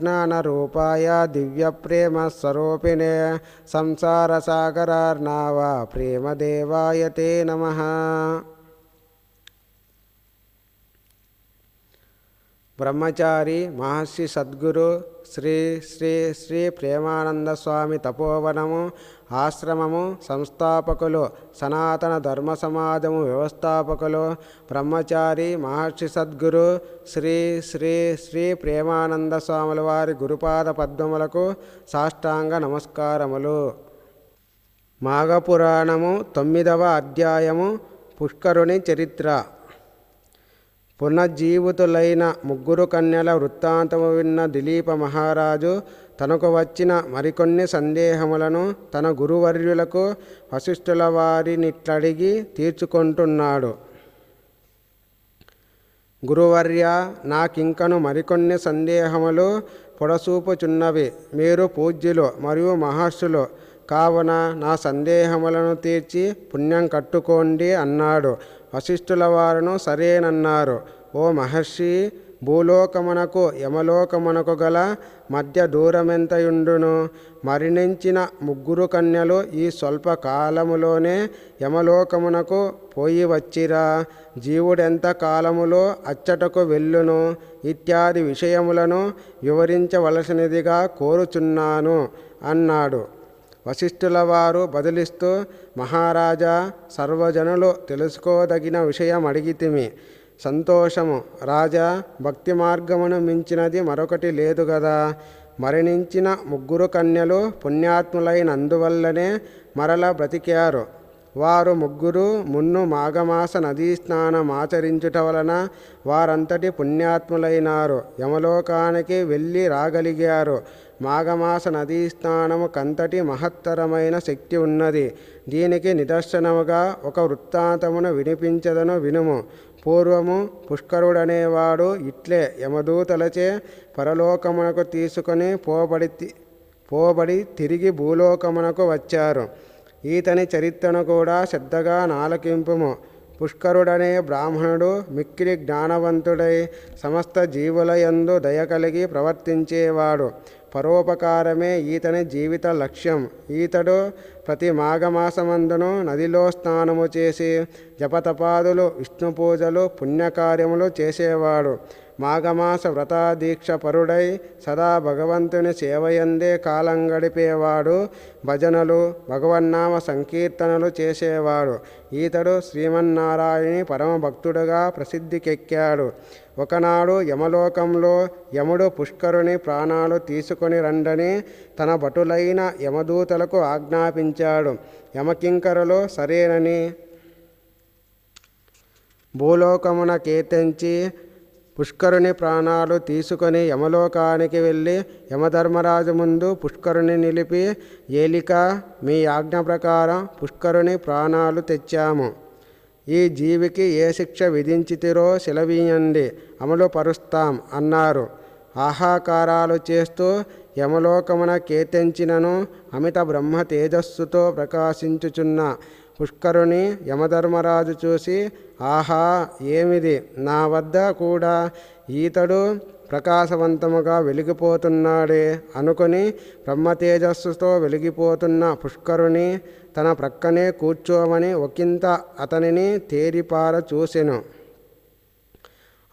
ज्ञानरूपाय दिव्यप्रेमस्वरूपिणे प्रेम देवाय ते नमः బ్రహ్మచారి మహర్షి సద్గురు శ్రీ శ్రీ శ్రీ ప్రేమానంద స్వామి తపోవనము ఆశ్రమము సంస్థాపకులు సనాతన ధర్మ సమాజము వ్యవస్థాపకులు బ్రహ్మచారి మహర్షి సద్గురు శ్రీ శ్రీ శ్రీ ప్రేమానంద స్వాముల వారి గురుపాద పద్మములకు సాష్టాంగ నమస్కారములు. మాఘపురాణము తొమ్మిదవ అధ్యాయము పుష్కరుని చరిత్ర. పునర్జీవితులైన ముగ్గురు కన్యల వృత్తాంతము విన్న దిలీప మహారాజు తనకు వచ్చిన మరికొన్ని సందేహములను తన గురువర్యులకు వశిష్ఠుల వారినిట్లడిగి తీర్చుకుంటున్నాడు. గురువర్య నాకింకను మరికొన్ని సందేహములు పొడసూపుచున్నవి. మీరు పూజ్యులు మరియు మహర్షులు. కావున నా సందేహములను తీర్చి పుణ్యం కట్టుకోండి అన్నాడు. వశిష్ఠుల వారును సరేనన్నారు. ఓ మహర్షి భూలోకమునకు యమలోకమునకు గల మధ్య దూరమెంతయుండును. మరణించిన ముగ్గురు కన్యలు ఈ స్వల్ప కాలములోనే యమలోకమునకు పోయి వచ్చిరా. జీవుడెంత కాలములో అచ్చటకు వెళ్ళును? ఇత్యాది విషయములను వివరించవలసినదిగా కోరుచున్నాను అన్నాడు. వశిష్ఠుల వారు బదిలిస్తూ మహారాజా సర్వజనులు తెలుసుకోదగిన విషయం అడిగితిమి. సంతోషము. రాజా భక్తి మార్గమును మించినది మరొకటి లేదు కదా మరణించిన ముగ్గురు కన్యలు పుణ్యాత్ములైనందువల్లనే మరల బ్రతికారు. వారు ముగ్గురు మున్ను మాఘమాస నదీ స్నానం ఆచరించుట వలన వారంతటి పుణ్యాత్ములైనారు. యమలోకానికి వెళ్ళి రాగలిగారు. మాఘమాస నదీ స్నానము కంతటి మహత్తరమైన శక్తి ఉన్నది. దీనికి నిదర్శనముగా ఒక వృత్తాంతమును వినిపించదను వినుము. పూర్వము పుష్కరుడనేవాడు ఇట్లే యమదూతలచే పరలోకమునకు తీసుకొని పోబడి పోబడి తిరిగి భూలోకమునకు వచ్చారు. ఈతని చరిత్రను కూడా శ్రద్ధగా నాలకింపుము. పుష్కరుడనే బ్రాహ్మణుడు మిక్కిలి జ్ఞానవంతుడై సమస్త జీవులయందు దయ కలిగి ప్రవర్తించేవాడు. పరోపకారమే ఈతని జీవిత లక్ష్యం. ఈతడు ప్రతి మాఘమాసమందును నదిలో స్నానము చేసి జపతపాదులు విష్ణు పూజలు పుణ్యకార్యములు చేసేవాడు. మాఘమాస వ్రతాదీక్ష పరుడై సదా భగవంతుని సేవయందే కాలం గడిపేవాడు. భజనలు భగవన్నామ సంకీర్తనలు చేసేవాడు. ఈతడు శ్రీమన్నారాయణి పరమభక్తుడుగా ప్రసిద్ధికెక్కాడు. ఒకనాడు యమలోకంలో యముడు పుష్కరుని ప్రాణాలు తీసుకొని రండని తన భటులైన యమదూతలకు ఆజ్ఞాపించాడు. యమకింకరులు సరేనని భూలోకమున కేతించి పుష్కరుని ప్రాణాలు తీసుకొని యమలోకానికి వెళ్ళి యమధర్మరాజు ముందు పుష్కరుని నిలిపి ఏలిక మీ ఆజ్ఞ ప్రకారం పుష్కరుని ప్రాణాలు తెచ్చాము. ఈ జీవికి ఏ శిక్ష విధించితిరో సెలవీయండి. అమలు పరుస్తాం అన్నారు. ఆహాకారాలు చేస్తూ యమలోకమున కేతెంచినను అమిత బ్రహ్మ తేజస్సుతో ప్రకాశించుచున్న పుష్కరుని యమధర్మరాజు చూసి ఆహా ఏమిది? నా వద్ద కూడా ఈతడు ప్రకాశవంతముగా వెలిగిపోతున్నాడే అనుకొని బ్రహ్మతేజస్సుతో వెలిగిపోతున్న పుష్కరుని తన ప్రక్కనే కూర్చోమని ఒకంత అతనిని తేరిపార చూసెను.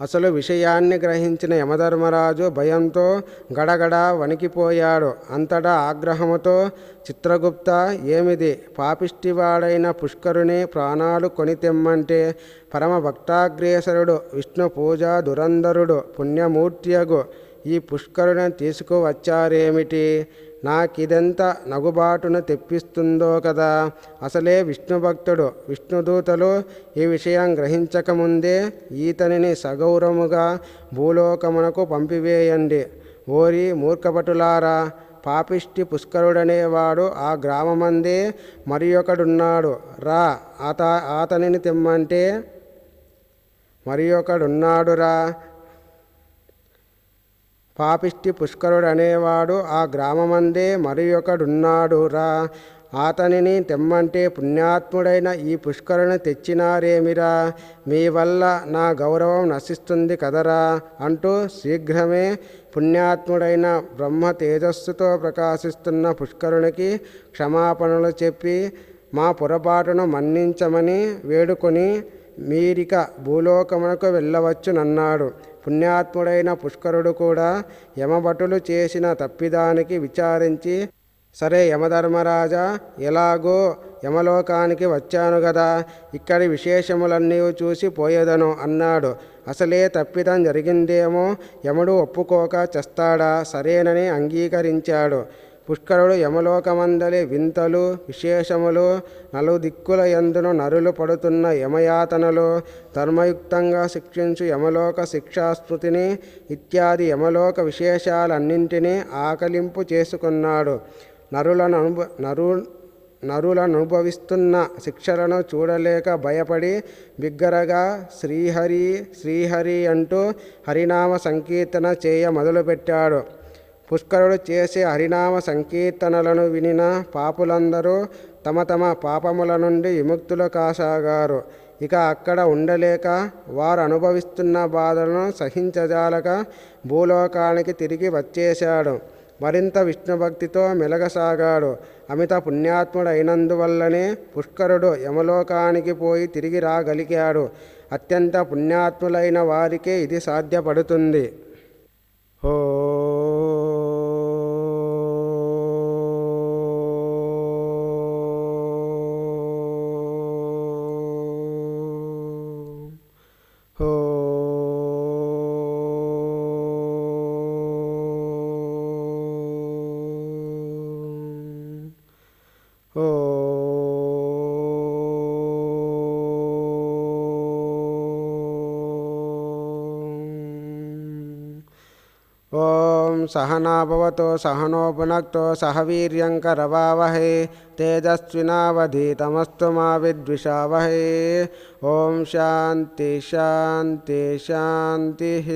అసలు విషయాన్ని గ్రహించిన యమధర్మరాజు భయంతో గడగడ వణికిపోయాడు. అంతటా ఆగ్రహముతో చిత్రగుప్త ఏమిది? పాపిష్టివాడైన పుష్కరుని ప్రాణాలు కొని తెమ్మంటే పరమ భక్తాగ్రేసరుడు విష్ణు పూజ దురంధరుడు పుణ్యమూర్తియగు. ఈ పుష్కరుని తీసుకువచ్చారేమిటి? నాకిదెంత నగుబాటును తెప్పిస్తుందో కదా. అసలే విష్ణు భక్తుడు విష్ణుదూతలు ఈ విషయం గ్రహించకముందే ఈతనిని సగౌరవముగా భూలోకమునకు పంపివేయండి. ఓరి మూర్ఖపటులారా పాపిష్టి పుష్కరుడనేవాడు ఆ గ్రామమందే మరి ఒకడున్నాడు. రా అత అతనిని తెమ్మంటే మరి ఒకడున్నాడురా. పాపిష్టి పుష్కరుడు అనేవాడు ఆ గ్రామమందే మరి ఒకడున్నాడురా. అతనిని తెమ్మంటే పుణ్యాత్ముడైన ఈ పుష్కరుని తెచ్చినారేమిరా? మీ వల్ల నా గౌరవం నశిస్తుంది కదరా? అంటూ శీఘ్రమే పుణ్యాత్ముడైన బ్రహ్మ తేజస్సుతో ప్రకాశిస్తున్న పుష్కరునికి క్షమాపణలు చెప్పి మా పొరపాటును మన్నించమని వేడుకొని మీరిక భూలోకమునకు వెళ్ళవచ్చునన్నాడు. పుణ్యాత్ముడైన పుష్కరుడు కూడా యమభటులు చేసిన తప్పిదానికి విచారించి సరే యమధర్మరాజా ఎలాగో యమలోకానికి వచ్చాను కదా ఇక్కడి విశేషములన్నీ చూసి పోయేదను అన్నాడు. అసలే తప్పిదం జరిగిందేమో యముడు ఒప్పుకోక చేస్తాడా సరేనని అంగీకరించాడు. పుష్కరుడు యమలోకమందలి వింతలు విశేషములు నలుదిక్కుల ఎందును నరులు పడుతున్న యమయాతనలు ధర్మయుక్తంగా శిక్షించు యమలోక శిక్షాస్మృతిని ఇత్యాది యమలోక విశేషాలన్నింటినీ ఆకలింపు చేసుకున్నాడు. నరులను అనుభ నరు నరులను అనుభవిస్తున్న శిక్షలను చూడలేక భయపడి బిగ్గరగా శ్రీహరి శ్రీహరి అంటూ హరినామ సంకీర్తన చేయ మొదలుపెట్టాడు. పుష్కరుడు చేసే హరినామ సంకీర్తనలను వినిన పాపులందరూ తమ తమ పాపముల నుండి విముక్తులు కాసాగారు. ఇక అక్కడ ఉండలేక వారు అనుభవిస్తున్న బాధలను సహించజాలక భూలోకానికి తిరిగి వచ్చేశాడు. మరింత విష్ణుభక్తితో మెలగసాగాడు. అమిత పుణ్యాత్ముడైనందువల్లనే పుష్కరుడు యమలోకానికి పోయి తిరిగి రాగలిగాడు. అత్యంత పుణ్యాత్ములైన వారికే ఇది సాధ్యపడుతుంది. ఓ ॐ सहना भवतु सहनोपुनक्तो सहवीर्यङ्करवावहे तेजस्विनावधीतमस्तु मा विद्विषावहे। ॐ शाति शान्ति शान्तिः।